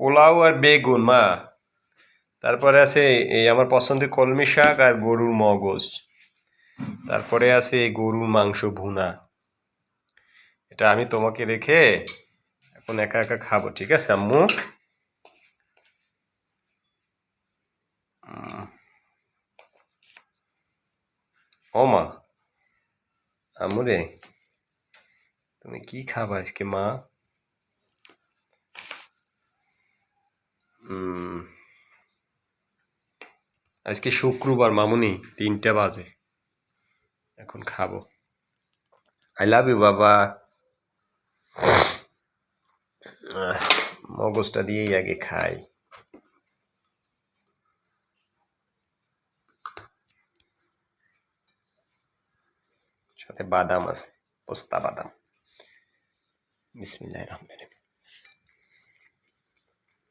পোলাও আর বেগুন, মা। তারপরে আছে এই আমার পছন্দের কলমি শাক আর গরুর মগজ। তারপরে আছে এই গরুর মাংস ভুনা। এটা আমি তোমাকে রেখে এখন একা একা খাব, ঠিক আছে, আম্মু। ও মা, আম্মু রে, তুমি কি খাবা আজকে, মা? আজকে শুক্রবার, মামুনি, তিনটে বাজে। এখন খাব। আই লাভ ইউ বাবা। মগজটা দিয়েই আগে খাই। সাথে বাদাম আছে, পোস্তা বাদাম। বিসমিল্লাহির রহমানির রহিম